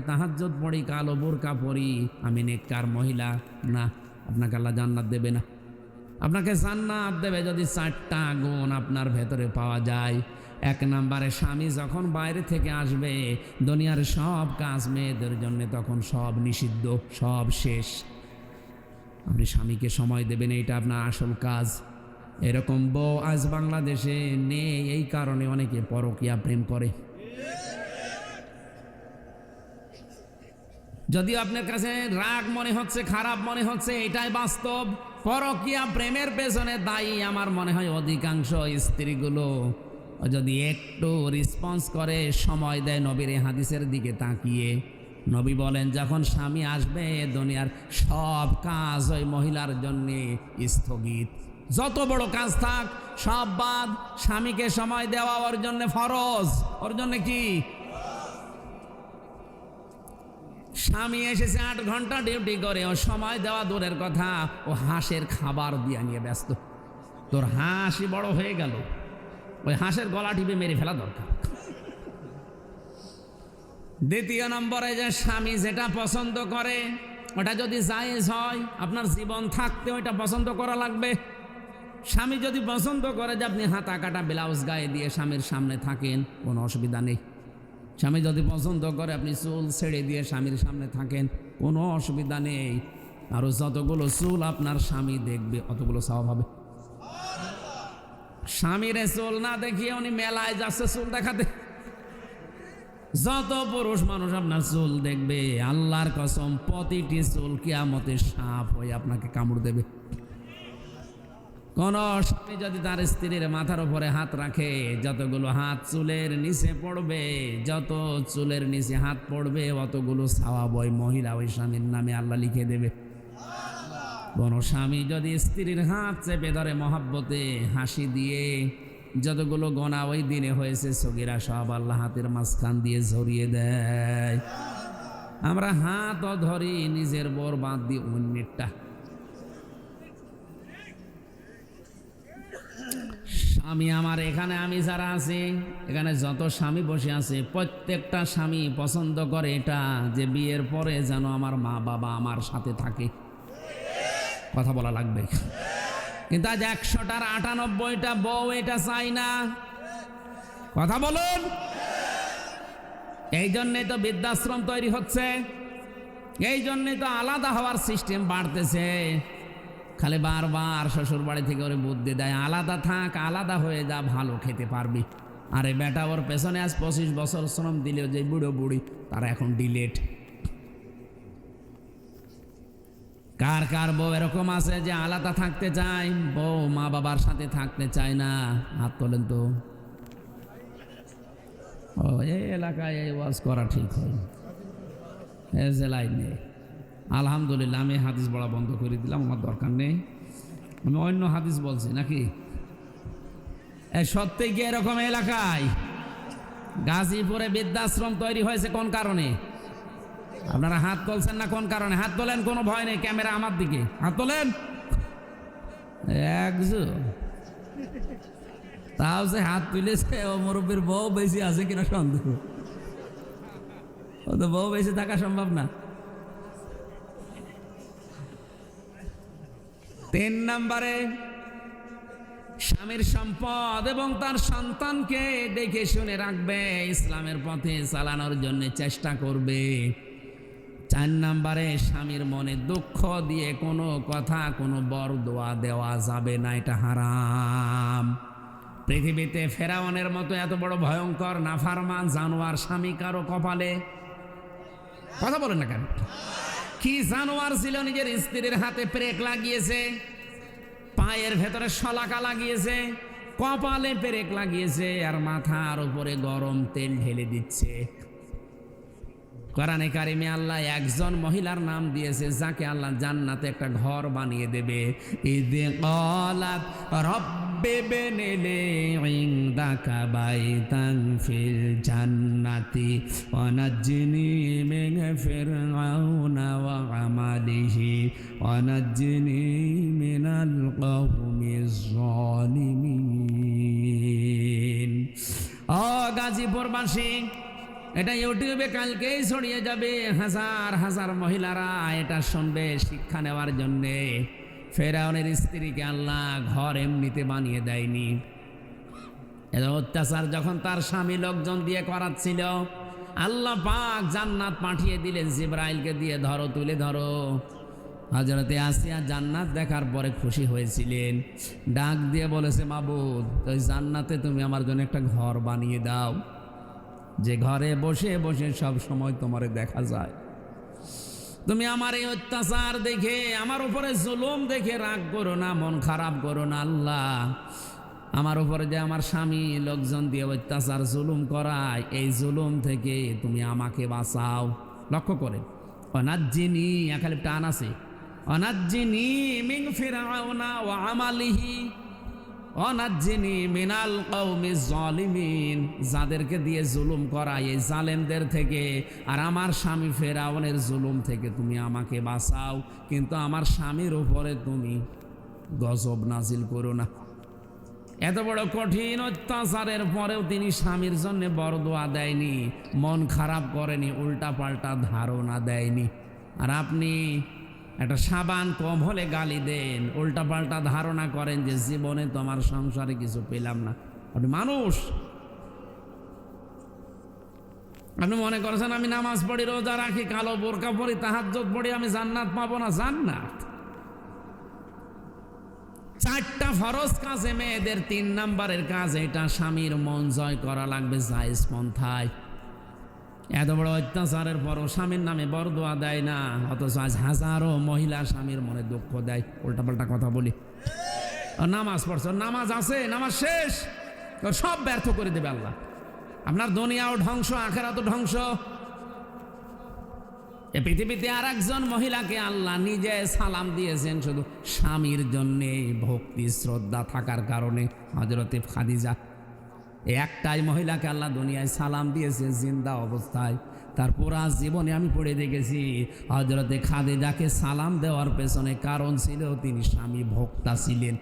তাহাজ্জত পড়ি, কালো বোরকা পড়ি আমি নেককার মহিলা। না, আপনাকে আল্লাহ জান্নাত দেবে না। আপনাকে জান্নাত দেবে যদি চারটা গুণ আপনার ভেতরে পাওয়া যায়। এক নম্বরে স্বামী যখন বাইরে থেকে আসবে, দুনিয়ার সব কাজ মেয়েদের জন্য তখন সব নিষিদ্ধ, সব শেষ। আপনি স্বামীকে সময় দেবেন, এইটা আপনার আসল কাজ। এরকম বউ আজ বাংলাদেশে নেই, এই কারণে অনেকে পরকিয়া প্রেম করে। যদিও আপনার কাছে রাগ মনে হচ্ছে, খারাপ মনে হচ্ছে, এটাই বাস্তব। পরকিয়া প্রেমের পেছনে দায়ী আমার মনে হয় অধিকাংশ স্ত্রীগুলো। যদি একটু রেসপন্স করে, সময় দেয় নবীর হাদিসের দিকে তাকিয়ে। নবী বলেন, যখন স্বামী আসবে, দুনিয়ার সব কাজ ওই মহিলার জন্য স্থগিত। যত বড় কাজ থাক, সব বাদ। স্বামীকে সময় দেওয়া ওর জন্য ফরজ। ওর জন্য কি? স্বামী এসেছে আট ঘণ্টা ডিউটি করে, ও সময় দেওয়া দূরের কথা। ও হাঁসের খাবার দিয়ে নিয়ে ব্যস্ত। তোর হাঁসই বড় হয়ে গেল। ওই হাঁসের গলা টিপে মেরে ফেলা দরকার। দ্বিতীয় নম্বরে যে স্বামী যেটা পছন্দ করে, ওটা যদি জায়েজ হয়, আপনার জীবন থাকতে ওইটা পছন্দ করা লাগবে। স্বামী যদি পছন্দ করে যে আপনি হাতা কাটা ব্লাউজ গায়ে দিয়ে স্বামীর সামনে থাকেন, কোনো অসুবিধা নেই। স্বামী যদি পছন্দ করে, আপনি চুল ছেড়ে দিয়ে স্বামীর সামনে থাকেন, কোনো অসুবিধা নেই। আরও যতগুলো চুল আপনার স্বামী দেখবে, অতগুলো স্বভাব হবে। স্বামীর চুল না দেখিয়ে উনি মেলায় যাচ্ছে চুল দেখাতে। যত পুরুষ মানুষ আপনার চুল দেখবে, আল্লাহর কসম, প্রতিটি চুল কিয়ামতে সাপ হয়ে আপনাকে কামড় দেবে। কোন স্বামী যদি তার স্ত্রীর মাথার উপরে হাত রাখে, যতগুলো হাত চুলের নিচে পড়বে, যত চুলের নিচে হাত পড়বে, অতগুলো ছাওয়া বই মহিলা ওই স্বামীর নামে আল্লাহ লিখে দেবে। কোন স্বামী যদি স্ত্রীর হাত চেপে ধরে মহাব্বতে হাসি দিয়ে, যতগুলো গোনা ওই দিনে হয়েছে, সগিরা সব আল্লাহ হাতের মাঝখান দিয়ে ঝরিয়ে দেয়। আমরা হাতও ধরি, নিজের বর বাদ দিয়ে অন্যেরটা স্বামী আমার এখানে, আমি যারা আছি, এখানে যত স্বামী বসে আছে, প্রত্যেকটা স্বামী পছন্দ করে এটা যে বিয়ের পরে যেন আমার মা বাবা আমার সাথে থাকে। কথা বলা লাগবে। কিন্তু আজ একশোটার আটানব্বইটা বউ এটা চাই না। কথা বলুন। এই জন্যে তো বৃদ্ধাশ্রম তৈরি হচ্ছে। এই জন্যে তো আলাদা হওয়ার সিস্টেম বাড়তেছে। খালি বারবার শ্বশুর বাড়ি থেকে ওরে বুদ্ধি দেয়, আলাদা থাক, আলাদা হয়ে যা, ভালো খেতে পারবি। আরে বেটা, ওর পেছনে আজ পঁচিশ বছর শ্রম দিলেও যে বুড়ো বুড়ি, তারা এখন ডিলেট। কার কার বউ এরকম আছে যে আলাদা থাকতে চায়? বউ মা বাবার সাথে থাকতে চায় না। হাত তোলেন তো। ও, এই এলাকায় এই ওয়াজ করা ঠিক হয়। এ জেলায় নেই। আলহামদুলিল্লাহ, আমি হাদিস বলা বন্ধ করে দিলাম, আমার দরকার নেই। আমি অন্য হাদিস বলছি নাকি? সত্যি কি এরকম এলাকায় গাজীপুরে বৃদ্ধাশ্রম তৈরি হয়েছে কোন কারণে? আপনারা হাত তুলছেন না কোন কারণে? হাত তোলেন, কোনো ভয় নেই, ক্যামেরা আমার দিকে। হাত তোলেন। তাও সে হাত তুলেছে, ও মুরব্বীর বউ বেশি আছে কিনা সন্দেহ। ও তো বউ বেশি থাকা সম্ভব না। তিন নম্বরে, স্বামীর সম্পদ এবং তার সন্তানকে দেখে শুনে রাখবে, ইসলামের পথে চালানোর জন্য চেষ্টা করবে। চার নম্বরে, স্বামীর মনে দুঃখ দিয়ে কোনো কথা, কোনো বর দোয়া দেওয়া যাবে না, এটা হারাম। পৃথিবীতে ফেরাওয়ানের মতো এত বড় ভয়ঙ্কর, নাফারমান জানোয়ার স্বামী কারও কপালে? কথা বলেন না কেন? কি জানোয়ার ছিল নিজের স্ত্রীর হাতে প্রেক লাগিয়েছে? পায়ের ভেতরে শলাকা লাগিয়েছে, কপালে পেরেক লাগিয়েছে আর মাথার উপরে গরম তেল ঢেলে দিচ্ছে। কোরআনে কারিমে আল্লাহ একজন মহিলার নাম দিয়েছে, যাকে আল্লাহ জান্নাতে একটা ঘর বানিয়ে দেবে। ঈদে কলাত রব্বে বেনেলে ইনদাকা বাইতান ফিল জান্নাতি ওয়ানাজ্জিনি মিন ফিরআউনা ওয়া আমালিহি ওয়ানাজ্জিনি মিনাল কওমিজ জালিমিন ও গাজীপুরবাসী এটা ইউটিউবে কালকেই ছড়িয়ে যাবে হাজার হাজার মহিলারা, এটা শুনবে শিক্ষা নেওয়ার জন্যে। ফেরাউনের স্ত্রীকে আল্লাহ ঘর এমনিতে বানিয়ে দেয়নি। অত্যাচার যখন তার স্বামী লোকজন দিয়ে করাচ্ছিল, আল্লাহ পাক জান্নাত পাঠিয়ে দিলেন, জিব্রাইলকে দিয়ে, ধরো, তুলে ধরো। হজরতে আসিয়া জান্নাত দেখার পরে খুশি হয়েছিলেন। ডাক দিয়ে বলেছে, মাবুদ, ওই জান্নাতে তুমি আমার জন্য একটা ঘর বানিয়ে দাও। যে ঘরে বসে বসে সব সময় তোমারে দেখা যায়। তুমি আমার এই অত্যাচার দেখে, আমার উপরে জুলুম দেখে রাগ করো না, মন খারাপ করো না, আল্লাহ। আমার উপরে যে আমার স্বামী লোকজন দিয়ে অত্যাচার, জুলুম করায়, এই জুলুম থেকে তুমি আমাকে বাঁচাও। লক্ষ্য করে। অনাজ্জিনি একালে টান আছে। অনাজ্জিনি মিং ফিরাউনা ও আমালিহি। অনাজ্জিনি মিনাল কৌমি জলিমিন যাদেরকে দিয়ে জুলুম করায় এই জালেমদের থেকে। আর আমার স্বামী ফেরাউনের জুলুম থেকে তুমি আমাকে বাঁচাও, কিন্তু আমার স্বামীর উপরে তুমি গজব নাজিল করো না। এত বড় কঠিন অত্যাচারের পরেও তিনি স্বামীর জন্য বরদোয়া দেয়নি, মন খারাপ করেনি উল্টা পাল্টা ধারণা দেয়নি। আর আপনি একটা সাবান কম হলে গালি দেন। উল্টা পাল্টা ধারণা করেন যে জীবনে তোমার সংসারে কিছু পেলাম না। আপনি মানুষ। আপনি মনে করেছেন আমি নামাজ পড়ি, রোজা রাখি, কালো বোরকা পড়ি তাহাজ্জত পড়ি, আমি জান্নাত পাবো না? জান্নাত। চারটা ফরজ কাজে, মেয়েদের তিন নাম্বারের কাজ, এটা স্বামীর মন জয় করা লাগবে জায়েজ পন্থায়। এত বড় অত্যাচারের পরও স্বামীর নামে বরদোয়া দেয় না, অথচ আজ হাজারো মহিলা স্বামীর মনে দুঃখ দেয়। উল্টাপাল্টা কথা বলি। নামাজ পড়ছো, নামাজ আছে, নামাজ শেষ। সব ব্যর্থ করে দেবে আল্লাহ। আপনার দুনিয়াও ধ্বংস, আখেরাতও ধ্বংস। এ পৃথিবীতে আর একজন মহিলাকে আল্লাহ নিজে সালাম দিয়েছেন শুধু স্বামীর জন্যে, ভক্তি, শ্রদ্ধা থাকার কারণে। হজরতে খাদিজা একটাই মহিলাকে আল্লাহ দুনিয়ায় সালাম দিয়েছে, জিন্দা অবস্থায়। তার পুরা জীবনে আমি পড়ে দেখেছি হজরতে খাদিজাকে সালাম দেওয়ার পেছনে কারণ ছিল তিনি স্বামী ভক্তা ছিলেন।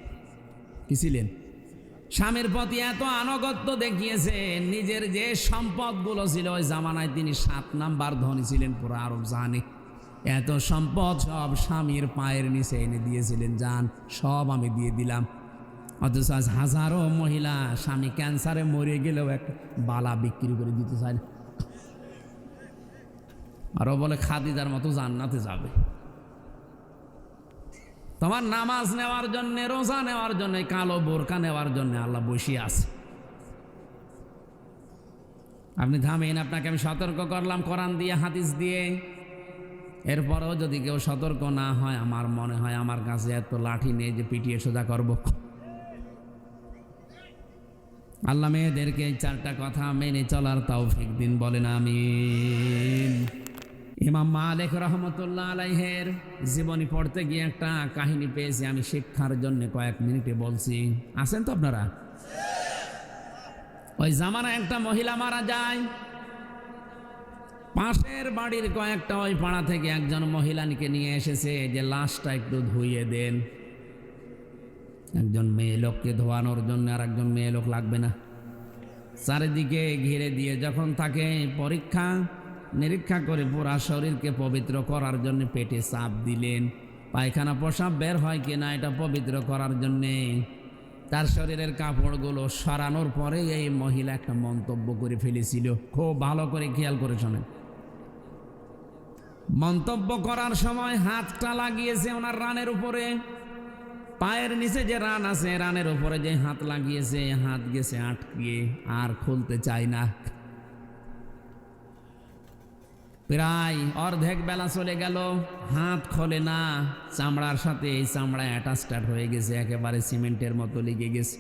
কি ছিলেন? স্বামীর প্রতি এত আনুগত্য দেখিয়েছেন, নিজের যে সম্পদগুলো ছিল, ওই জামানায় তিনি সাত নাম্বার ধনী ছিলেন পুরো আরব জানে এত সম্পদ সব স্বামীর পায়ের নিচে এনে দিয়েছিলেন যান সব আমি দিয়ে দিলাম। অথচ আজ হাজারো মহিলা স্বামী ক্যান্সারে মরে গেলেও এক বালা বিক্রি করে দিতে চায় না। আরও বলে, খাদিজার মতো জান্নাতে যাবে। তোমার নামাজ নেওয়ার জন্য, রোজা নেওয়ার জন্য, কালো বোরকা নেওয়ার জন্য আল্লাহ বসিয়ে আছে। আপনি থামেন, আপনাকে আমি সতর্ক করলাম, কোরআন দিয়ে, হাদিস দিয়ে। এরপরও যদি কেউ সতর্ক না হয়, আমার মনে হয় আমার কাছে এত লাঠি নেই যে পিটিয়ে সোজা করব। আল্লাহ মেয়েদেরকে চারটা কথা মেনে চলার তৌফিক দিন বলেন, আমিন। ইমাম মালিক রহমতুল্লাহ আলাইহের জীবনী পড়তে গিয়ে একটা কাহিনী পেয়েছি, আমি শিক্ষার জন্য কয়েক মিনিটে বলছি। আছেন তো আপনারা? ওই জামানা একটা মহিলা মারা যায়। পাশের বাড়ির কয়েকটা ওই পাড়া থেকে একজন মহিলাকে নিয়ে এসেছে, যে লাশটা একটু ধুইয়ে দেন। একজন মেয়ে লোককে ধোয়ানোর জন্য আর একজন মেয়ে লোক লাগবে না। চারিদিকে ঘিরে দিয়ে যখন তাকে পরীক্ষা, নিরীক্ষা করে পুরা শরীরকে পবিত্র করার জন্য পেটে চাপ দিলেন, পায়খানা প্রসাব বের হয় কিনা এটা পবিত্র করার জন্যে। তার শরীরের কাপড়গুলো সরানোর পরে এই মহিলা একটা মন্তব্য করে ফেলেছিল। খুব ভালো করে খেয়াল করে শোনেন। মন্তব্য করার সময় হাতটা লাগিয়েছে ওনার রানের উপরে। পায়ের নিচে যে রান আছে রানের উপরে যে হাত লাগিয়েছে হাত গেছে আটকিয়ে, আর খুলতে চায় না। প্রায় অর্ধেক বেলা চলে গেল, হাত খোলে না, চামড়ার সাথে এই চামড়া অ্যাটাচটাট হয়ে গেছে, একেবারে সিমেন্টের মতো লেগে গেছে।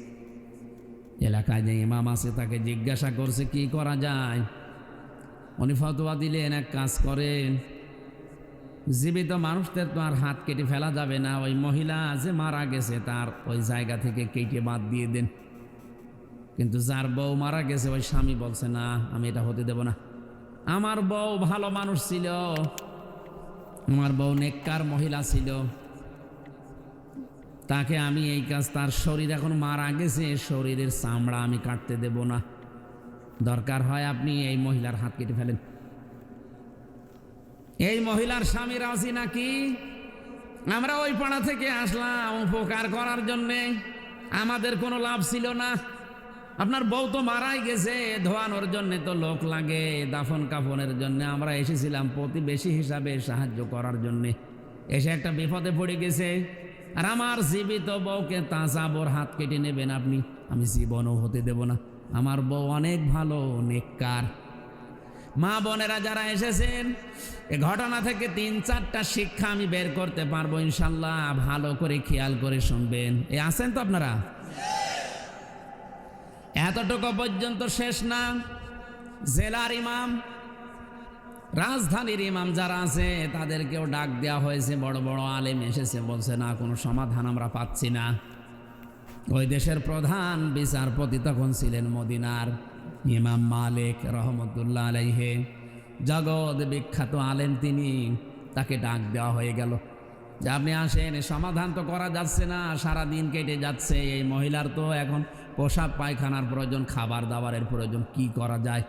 এলাকায় যে ইমাম আছে, তাকে জিজ্ঞাসা করছে, কি করা যায়? উনি ফতোয়া দিলেন, এক কাজ করেন জীবিত মানুষদের তো আর হাত কেটে ফেলা যাবে না। ওই মহিলা যে মারা গেছে তার ওই জায়গা থেকে কেটে বাদ দিয়ে দেন। কিন্তু যার বউ মারা গেছে, ওই স্বামী বলছে, না, আমি এটা হতে দেব না। আমার বউ ভালো মানুষ ছিল। আমার বউ নেককার মহিলা ছিল। তাকে আমি এই কাজ, তার শরীর এখন মারা গেছে, শরীরের চামড়া আমি কাটতে দেব না। দরকার হয় আপনি এই মহিলার হাত কেটে ফেলেন। এই মহিলার স্বামী রাজি নাকি? আমরা ওই পাড়া থেকে আসলাম উপকার করার জন্যে। আমাদের কোনো লাভ ছিল না। আপনার বউ তো মারাই গেছে, ধোয়ানোর জন্য তো লোক লাগে, দাফন কাফনের জন্য। আমরা এসেছিলাম প্রতিবেশী হিসাবে সাহায্য করার জন্যে। এসে একটা বিপদে পড়ে গেছে। আর আমার জীবিত বউকে তাঁচাবোর হাত কেটে নেবেন আপনি। আমি জীবনও হতে দেব না। আমার বউ অনেক ভালো, নেককার। মা বোনেরা যারা এসেছেন, এ ঘটনা থেকে তিন, চারটা শিক্ষা আমি বের করতে পারব ইনশাল্লাহ। ভালো করে খেয়াল করে শুনবেন। এ আছেন তো আপনারা? এতটুকু পর্যন্ত শেষ না। জেলার ইমাম, রাজধানীর ইমাম যারা আছে, তাদেরকেও ডাক দেওয়া হয়েছে। বড় বড় আলেম এসেছে, বলছে, না, কোনো সমাধান আমরা পাচ্ছি না। ওই দেশের প্রধান বিচারপতি তখন ছিলেন মদিনার ইমাম মালিক রহমতুল্লাহ আলাইহে, জগৎ বিখ্যাত আলেন তিনি, তাকে ডাক দেওয়া হয়ে গেল। যে আপনি আসেন, সমাধান তো করা যাচ্ছে না সারা দিন কেটে যাচ্ছে, এই মহিলার তো এখন পোশাক পায়খানার প্রয়োজন, খাবার দাবারের প্রয়োজন, কি করা যায়?